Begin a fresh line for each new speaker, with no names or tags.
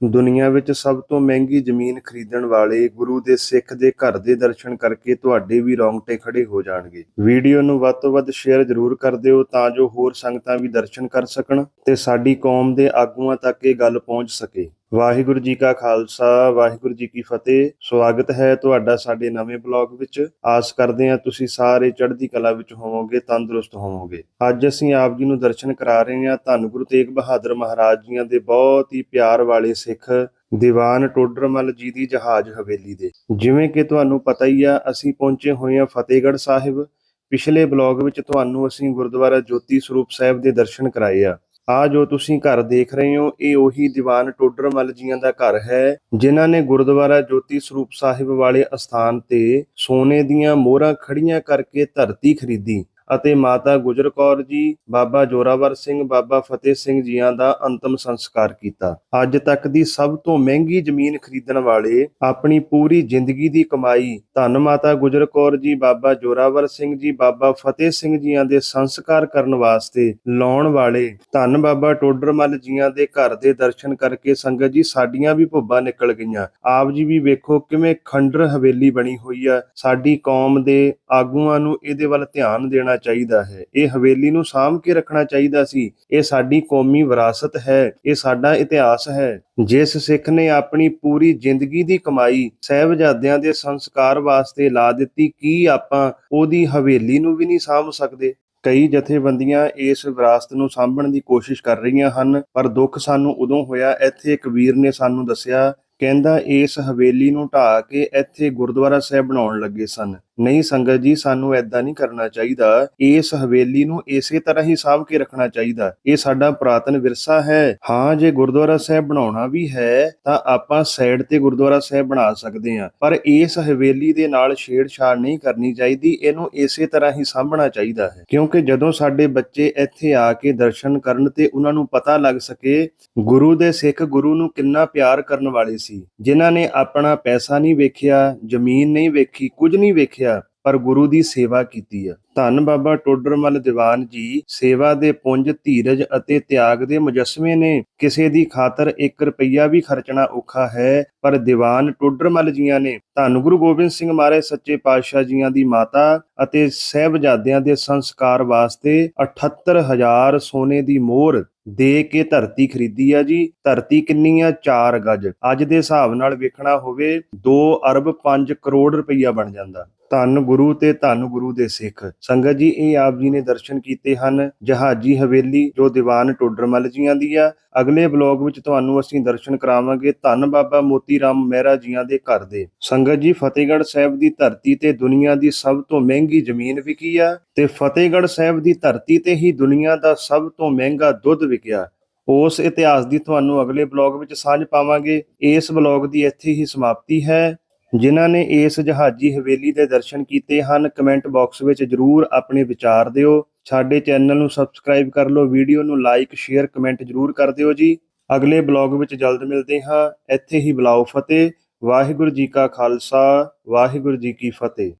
ਦੁਨੀਆ ਵਿੱਚ ਸਭ ਤੋਂ ਮਹਿੰਗੀ ਜ਼ਮੀਨ ਖਰੀਦਣ ਵਾਲੇ ਗੁਰੂ ਦੇ ਸਿੱਖ ਦੇ ਘਰ ਦੇ ਦਰਸ਼ਨ ਕਰਕੇ ਤੁਹਾਡੇ ਵੀ ਰੌਂਗਟੇ ਖੜੇ ਹੋ ਜਾਣਗੇ। ਵੀਡੀਓ ਨੂੰ ਵੱਧ ਤੋਂ ਵੱਧ ਸ਼ੇਅਰ ਜ਼ਰੂਰ ਕਰ ਦਿਓ ਤਾਂ ਜੋ ਹੋਰ ਸੰਗਤਾਂ ਵੀ ਦਰਸ਼ਨ ਕਰ ਸਕਣ ਤੇ ਸਾਡੀ ਕੌਮ ਦੇ ਆਗੂਆਂ ਤੱਕ ਇਹ ਗੱਲ ਪਹੁੰਚ ਸਕੇ। ਵਾਹਿਗੁਰੂ ਜੀ ਕਾ ਖਾਲਸਾ, ਵਾਹਿਗੁਰੂ ਜੀ ਕੀ ਫਤਿਹ। ਸਵਾਗਤ ਹੈ ਤੁਹਾਡਾ ਸਾਡੇ ਨਵੇਂ ਬਲੌਗ ਵਿੱਚ। ਆਸ ਕਰਦੇ ਹਾਂ ਤੁਸੀਂ ਸਾਰੇ ਚੜ੍ਹਦੀ ਕਲਾ ਵਿੱਚ ਹੋਵੋਗੇ, ਤੰਦਰੁਸਤ ਹੋਵੋਗੇ। ਅੱਜ ਅਸੀਂ ਆਪ ਜੀ ਨੂੰ ਦਰਸ਼ਨ ਕਰਾ ਰਹੇ ਹਾਂ ਧੰਨ ਗੁਰੂ ਤੇਗ ਬਹਾਦਰ ਮਹਾਰਾਜ ਜੀਆਂ ਦੇ ਬਹੁਤ ਹੀ ਪਿਆਰ ਵਾਲੇ ਸਿੱਖ ਦੀਵਾਨ ਟੋਡਰਮਲ ਜੀ ਦੀ ਜਹਾਜ਼ ਹਵੇਲੀ ਦੇ। ਜਿਵੇਂ ਕਿ ਤੁਹਾਨੂੰ ਪਤਾ ਹੀ ਆ, ਅਸੀਂ ਪਹੁੰਚੇ ਹੋਏ ਹਾਂ ਫਤਿਹਗੜ੍ਹ ਸਾਹਿਬ। ਪਿਛਲੇ ਬਲੌਗ ਵਿੱਚ ਤੁਹਾਨੂੰ ਅਸੀਂ ਗੁਰਦੁਆਰਾ ਜੋਤੀ ਸਰੂਪ ਸਾਹਿਬ ਦੇ ਦਰਸ਼ਨ ਕਰਾਏ ਆ। ਆ ਜੋ ਤੁਸੀਂ ਘਰ ਦੇਖ ਰਹੇ ਹੋ, ਇਹ ਉਹੀ ਦੀਵਾਨ ਟੋਡਰਮਲ ਜੀਆਂ ਦਾ ਘਰ ਹੈ, ਜਿਨ੍ਹਾਂ ਨੇ ਗੁਰਦੁਆਰਾ ਜੋਤੀ ਸਰੂਪ ਸਾਹਿਬ ਵਾਲੇ ਅਸਥਾਨ ਤੇ ਸੋਨੇ ਦੀਆਂ ਮੋਹਰਾਂ ਖੜੀਆਂ ਕਰਕੇ ਧਰਤੀ ਖਰੀਦੀ। ਅਤੇ ਮਾਤਾ ਗੁਜਰ ਕੌਰ ਜੀ, ਬਾਬਾ ਜੋਰਾਵਰ ਸਿੰਘ, ਬਾਬਾ ਫਤਿਹ ਸਿੰਘ ਜੀਆਂ ਦਾ ਅੰਤਮ ਸੰਸਕਾਰ ਕੀਤਾ। ਅੱਜ ਤੱਕ ਦੀ ਸਭ ਤੋਂ ਮਹਿੰਗੀ ਜ਼ਮੀਨ ਖਰੀਦਣ ਵਾਲੇ ਆਪਣੀ ਪੂਰੀ ਜ਼ਿੰਦਗੀ ਦੀ ਕਮਾਈ ਧੰਨ ਮਾਤਾ ਗੁਜਰ ਕੌਰ ਜੀ, ਬਾਬਾ ਜੋਰਾਵਰ ਸਿੰਘ ਜੀ, ਬਾਬਾ ਫਤਿਹ ਸਿੰਘ ਜੀਆਂ ਦੇ ਸੰਸਕਾਰ ਕਰਨ ਵਾਸਤੇ ਲਾਉਣ ਵਾਲੇ ਧੰਨ ਬਾਬਾ ਟੋਡਰਮਲ ਜੀਆਂ ਦੇ ਘਰ ਦੇ ਦਰਸ਼ਨ ਕਰਕੇ ਸੰਗਤ ਜੀ, ਸਾਡੀਆਂ ਵੀ ਭੁੱਬਾਂ ਨਿਕਲ ਗਈਆਂ। ਆਪ ਜੀ ਵੀ ਵੇਖੋ ਕਿਵੇਂ ਖੰਡਰ ਹਵੇਲੀ ਬਣੀ ਹੋਈ ਆ। ਸਾਡੀ ਕੌਮ ਦੇ ਆਗੂਆਂ ਨੂੰ ਇਹਦੇ ਵੱਲ ਧਿਆਨ ਦੇਣਾ ਚਾਹੀਦਾ ਹੈ। ਇਹ ਹਵੇਲੀ ਨੂੰ ਸਾਂਭ ਕੇ ਰੱਖਣਾ ਚਾਹੀਦਾ ਸੀ। ਇਹ ਸਾਡੀ ਕੌਮੀ ਵਿਰਾਸਤ ਹੈ। ਇਹ ਸਾਡਾ ਇਤਿਹਾਸ ਹੈ। ਜਿਸ ਸਿੱਖ ਨੇ ਆਪਣੀ ਪੂਰੀ ਜ਼ਿੰਦਗੀ ਦੀ ਕਮਾਈ ਸਹਿਬਜ਼ਾਦਿਆਂ ਦੇ ਸੰਸਕਾਰ ਵਾਸਤੇ ਲਾ ਦਿੱਤੀ, ਕੀ ਆਪਾਂ ਉਹਦੀ ਹਵੇਲੀ ਨੂੰ ਵੀ ਨਹੀਂ ਸਾਂਭ ਸਕਦੇ? ਕਈ ਜਥੇਬੰਦੀਆਂ ਇਸ ਵਿਰਾਸਤ ਨੂੰ ਸਾਂਭਣ ਦੀ ਕੋਸ਼ਿਸ਼ ਕਰ ਰਹੀਆਂ ਹਨ, ਪਰ ਦੁੱਖ ਸਾਨੂੰ ਉਦੋਂ ਹੋਇਆ, ਇੱਥੇ ਇੱਕ ਵੀਰ ਨੇ ਸਾਨੂੰ ਦੱਸਿਆ, ਕਹਿੰਦਾ ਇਸ ਹਵੇਲੀ ਨੂੰ ਢਾਹ ਕੇ ਇੱਥੇ ਗੁਰਦੁਆਰਾ ਸਾਹਿਬ ਬਣਾਉਣ ਲੱਗੇ ਸਨ। ਨਹੀਂ ਸੰਗਤ ਜੀ, ਸਾਨੂੰ ਐਦਾਂ ਨਹੀਂ ਕਰਨਾ ਚਾਹੀਦਾ। ਇਸ ਹਵੇਲੀ ਨੂੰ ਇਸੇ ਤਰ੍ਹਾਂ ਹੀ ਸਾਂਭ ਕੇ ਰੱਖਣਾ ਚਾਹੀਦਾ। ਇਹ ਸਾਡਾ ਪੁਰਾਤਨ ਵਿਰਸਾ ਹੈ। ਹਾਂ, ਜੇ ਗੁਰਦੁਆਰਾ ਸਾਹਿਬ ਬਣਾਉਣਾ ਵੀ ਹੈ, ਤਾਂ ਆਪਾਂ ਸਾਈਡ ਤੇ ਗੁਰਦੁਆਰਾ ਸਾਹਿਬ ਬਣਾ ਸਕਦੇ ਹਾਂ। ਪਰ ਇਸ ਹਵੇਲੀ ਦੇ ਨਾਲ ਛੇੜਛਾੜ ਨਹੀਂ ਕਰਨੀ ਚਾਹੀਦੀ। ਇਹਨੂੰ ਇਸੇ ਤਰ੍ਹਾਂ ਹੀ ਸਾਂਭਣਾ ਚਾਹੀਦਾ ਹੈ। ਕਿਉਂਕਿ ਜਦੋਂ ਸਾਡੇ ਬੱਚੇ ਇੱਥੇ ਆ ਕੇ ਦਰਸ਼ਨ ਕਰਨ ਤੇ ਉਹਨਾਂ ਨੂੰ ਪਤਾ ਲੱਗ ਸਕੇ, ਗੁਰੂ ਦੇ ਸਿੱਖ ਗੁਰੂ ਨੂੰ ਕਿੰਨਾ ਪਿਆਰ ਕਰਨ ਵਾਲੇ ਸੀ। ਜਿਨ੍ਹਾਂ ਨੇ ਆਪਣਾ ਪੈਸਾ ਨਹੀਂ ਵੇਖਿਆ, ਜ਼ਮੀਨ ਨਹੀਂ ਵੇਖੀ, ਕੁਝ ਨਹੀਂ ਵੇਖਿਆ ਪਰ ਗੁਰੂ ਦੀ ਸੇਵਾ ਕੀਤੀ ਆ। ਧੰਨ ਬਾਬਾ ਟੋਡਰਮਲ ਦੀਵਾਨ ਜੀ ਸੇਵਾ ਦੇ ਪੁੰਜ ਧੀਰਜ ਅਤੇ ਤਿਆਗ ਦੇ ਮੁਜਸਮੇ ਨੇ। ਕਿਸੇ ਦੀ ਖਾਤਰ 1 ਰੁਪਈਆ ਵੀ ਖਰਚਣਾ ਔਖਾ ਹੈ। ਪਰ ਦੀਵਾਨ ਟੋਡਰਮਲ ਜੀਆਂ ਨੇ ਧੰਨ ਗੁਰੂ ਗੋਬਿੰਦ ਸਿੰਘ ਮਹਾਰਾਜ, ਸੱਚੇ ਪਾਤਸ਼ਾਹ ਜੀਆਂ ਦੀ ਮਾਤਾ ਅਤੇ ਸਹਿਬਜ਼ਾਦਿਆਂ ਦੇ ਸੰਸਕਾਰ ਵਾਸਤੇ 78000 ਸੋਨੇ ਦੀ ਮੋਹਰ ਦੇ ਕੇ ਧਰਤੀ ਖਰੀਦੀ ਆ ਜੀ। ਧਰਤੀ ਕਿੰਨੀ ਆ? 4 ਗਜ। ਅੱਜ ਦੇ ਹਿਸਾਬ ਨਾਲ ਵੇਖਣਾ ਹੋਵੇ 2 ਅਰਬ 5 ਕਰੋੜ ਰੁਪਈਆ ਬਣ ਜਾਂਦਾ। ਧੰਨ ਗੁਰੂ ਤੇ ਧੰਨ ਗੁਰੂ ਦੇ ਸਿੱਖ। ਸੰਗਤ ਜੀ, ਇਹ ਆਪ ਜੀ ਨੇ ਦਰਸ਼ਨ ਕੀਤੇ ਹਨ। ਜਹਾਜੀ ਹਵੇਲੀ, ਜੋ ਦੀਵਾਨ ਟੋਡਰਮਲ ਜੀਆਂ ਦੀ ਆ। ਅਗਲੇ ਬਲੌਗ ਵਿੱਚ ਤੁਹਾਨੂੰ ਅਸੀਂ ਦਰਸ਼ਨ ਕਰਾਵਾਂਗੇ। ਧੰਨ ਬਾਬਾ ਮੋਤੀ ਮੋਤੀ ਰਾਮ ਮਹਿਰਾ ਜੀਆਂ ਦੇ ਘਰ ਦੇ। ਸੰਗਤ ਜੀ, ਫਤਿਹਗੜ੍ਹ ਸਾਹਿਬ ਦੀ ਧਰਤੀ ਤੇ ਦੁਨੀਆ ਦੀ ਸਭ ਤੋਂ ਮਹਿੰਗੀ ਜ਼ਮੀਨ ਵਿਕੀ ਆ ਤੇ ਫਤਿਹਗੜ੍ਹ ਸਾਹਿਬ ਦੀ ਧਰਤੀ ਤੇ ਹੀ ਦੁਨੀਆ ਦਾ ਸਭ ਤੋਂ ਮਹਿੰਗਾ ਦੁੱਧ ਵਿਕਿਆ। ਉਸ ਇਤਿਹਾਸ ਦੀ ਤੁਹਾਨੂੰ ਅਗਲੇ ਬਲੌਗ ਵਿੱਚ ਸਾਂਝ ਪਾਵਾਂਗੇ। ਇਸ ਬਲੌਗ ਦੀ ਇੱਥੇ ਹੀ ਸਮਾਪਤੀ ਹੈ। ਜਿਨ੍ਹਾਂ ਨੇ ਇਸ ਜਹਾਜੀ ਹਵੇਲੀ ਦੇ ਦਰਸ਼ਨ ਕੀਤੇ ਹਨ, ਕਮੈਂਟ ਬਾਕਸ ਵਿੱਚ ਜਰੂਰ ਆਪਣੇ ਵਿਚਾਰ ਦਿਓ। ਸਾਡੇ ਚੈਨਲ ਨੂੰ ਸਬਸਕ੍ਰਾਈਬ ਕਰ ਲਓ, ਵੀਡੀਓ ਨੂੰ ਲਾਈਕ, ਸ਼ੇਅਰ, ਕਮੈਂਟ ਜਰੂਰ ਕਰ ਦਿਓ ਜੀ। ਅਗਲੇ ਬਲੌਗ ਵਿੱਚ ਜਲਦ ਮਿਲਦੇ ਹਾਂ। ਇੱਥੇ ਹੀ ਬੁਲਾਓ ਫਤਿਹ। ਵਾਹਿਗੁਰੂ ਜੀ ਕਾ ਖਾਲਸਾ, ਵਾਹਿਗੁਰੂ ਜੀ ਕੀ ਫਤਿਹ।